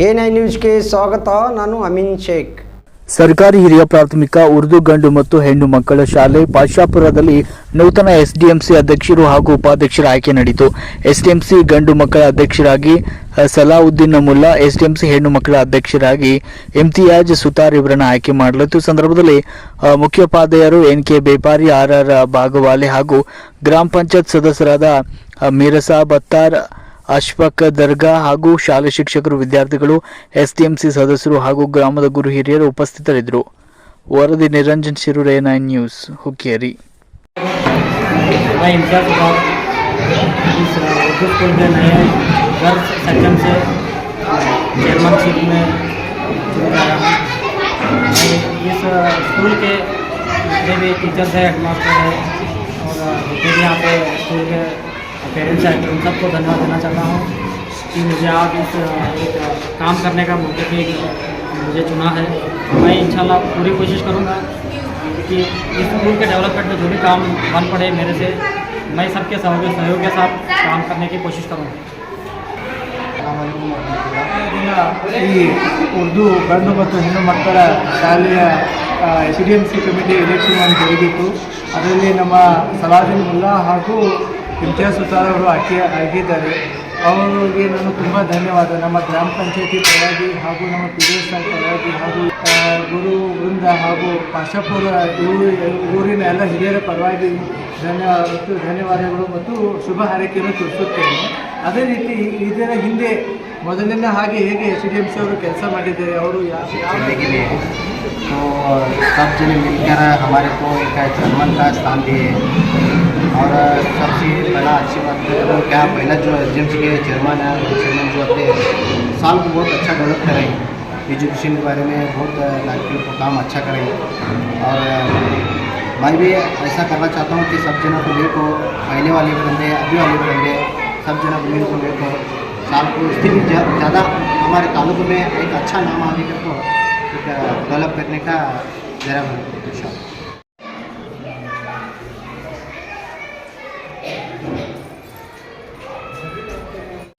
Nine ನ್ಯೂಸ್ಗೆ ಸ್ವಾಗತ, ನಾನು ಅಮಿನ್ ಶೇಖ್. ಸರ್ಕಾರಿ ಹಿರಿಯ ಪ್ರಾಥಮಿಕ, ಉರ್ದು ಗಂಡು ಮತ್ತು ಹೆಣ್ಣು ಮಕ್ಕಳ ಶಾಲೆ ಪಾಶಾಪುರದಲ್ಲಿ ನೂತನ ಎಸ್ಡಿಎಂಸಿ ಅಧ್ಯಕ್ಷರು ಹಾಗೂ ಉಪಾಧ್ಯಕ್ಷರ ಆಯ್ಕೆ ನಡೆಯಿತು ಎಸ್ಡಿಎಂಸಿ ಗಂಡು ಮಕ್ಕಳ ಅಧ್ಯಕ್ಷರಾಗಿ ಸಲಾವುದ್ದೀನ್ ಮುಲ್ಲಾ ಎಸ್ಡಿಎಂಸಿ ಹೆಣ್ಣು ಮಕ್ಕಳ ಅಧ್ಯಕ್ಷರಾಗಿ ಇಮ್ತಿಯಾಜ್ ಸುತಾರ್ ಇವರನ್ನು ಆಯ್ಕೆ ಮಾಡಲಾಯಿತು. ಸಂದರ್ಭದಲ್ಲಿ ಮುಖ್ಯೋಪಾಧ್ಯಾಯರು N K Bepari R R Bhagawale ಹಾಗೂ ಗ್ರಾಮ ಪಂಚಾಯತ್ ಸದಸ್ಯರಾದ ಮೀರಸಾ ಬತ್ತಾರ್ ಅಶ್ಫಕ್ ದರ್ಗಾ ಹಾಗೂ ಶಾಲೆ ಶಿಕ್ಷಕರು ವಿದ್ಯಾರ್ಥಿಗಳು ಎಸ್ಡಿಎಂಸಿ ಸದಸ್ಯರು ಹಾಗೂ ಗ್ರಾಮದ ಗುರು ಹಿರಿಯರು ಉಪಸ್ಥಿತರಿದ್ದರು ವರದಿ ನಿರಂಜನ್ ಶಿರೂರೆ ನೈನ್ ನ್ಯೂಸ್ ಹುಕ್ಕೇರಿ मैं इम्तियाज हुआ इस उर्दू स्कूल के नए गर्ल्स सेक्शन से चेयरमैनशिप में चुन रहा हूँ मैं इस स्कूल के जितने भी टीचर्स हैं हेडमास्टर हैं और जितने भी यहाँ पे स्कूल के पेरेंट्स हैं उन सबको धन्यवाद देना चाहता हूँ कि मुझे आज इस एक काम करने का मौके पे मुझे चुना है मैं इंशाल्लाह पूरी कोशिश करूँगा कि इस स्कूल के डेवलपमेंट में जो भी काम बन पड़े मेरे से मैं सबके सहयोग सहयोग के साथ काम करने की कोशिश करूँगा ದಿನ ಈ ಉರ್ದು ಗಂಡು ಮತ್ತು ಹೆಣ್ಣು ಮಕ್ಕಳ ಶಾಲೆಯ S D M C committee election ಒಂದು ಜರುಗಿತ್ತು ಅದರಲ್ಲಿ ನಮ್ಮ ಸಲಾದಿನ್ ಮುಲ್ಲಾ ಹಾಗೂ ಇಮ್ತಿಯಾಜ್ ಸುತಾರ್ ಅವರು ಆಯ್ಕೆ ಆಗಿದ್ದಾರೆ ಅವರಿಗೆ ನಾನು ತುಂಬ ಧನ್ಯವಾದ ನಮ್ಮ ಗ್ರಾಮ ಪಂಚಾಯತಿ ಪರವಾಗಿ ಹಾಗೂ ನಮ್ಮ ಪಿ ಡಿ ಎಸ್ ಪರವಾಗಿ ಹಾಗೂ ಆ, ಗುರು ವೃಂದ ಹಾಗೂ ಪಾಶಾಪುರ ಇವರು ಊರಿನ ಎಲ್ಲ ಹಿರಿಯರ ಪರವಾಗಿ ಧನ್ಯ ಮತ್ತು ಧನ್ಯವಾದಗಳು ಮತ್ತು ಶುಭ ಹಾರೈಕೆಯನ್ನು ತಿಳಿಸುತ್ತೇನೆ ಅದೇ ರೀತಿ ಇದರ ಹಿಂದೆ ಮೊದಲಿನ ಹಾಗೆ ಹೇಗೆ ಎಸ್ ಡಿ ಎಂ ಸಿ ಅವರು ಕೆಲಸ ಮಾಡಿದ್ದಾರೆ ಅವರು ಯಾವ ಯಾವ के लिए तो सब जने मिलकर हमारे को एक चेयरमैन का स्थान दिए और सबसे पहला अच्छी बात है, वो क्या पहला जो एस के चेयरमैन है चेयरमैन जो अपने साल को बहुत अच्छा डेवलप करें एजुकेशन के बारे में बहुत को काम अच्छा करें और मैं भी ऐसा करना चाहता हूँ कि सब जना को लेको पहले वाले बंदे, अभी वाले बंदे, सब जना को लेको साल को भी ज़्यादा हमारे तालुक में एक अच्छा नाम आने कर को एक डेवलप करने का ज़रा इंशाल्लाह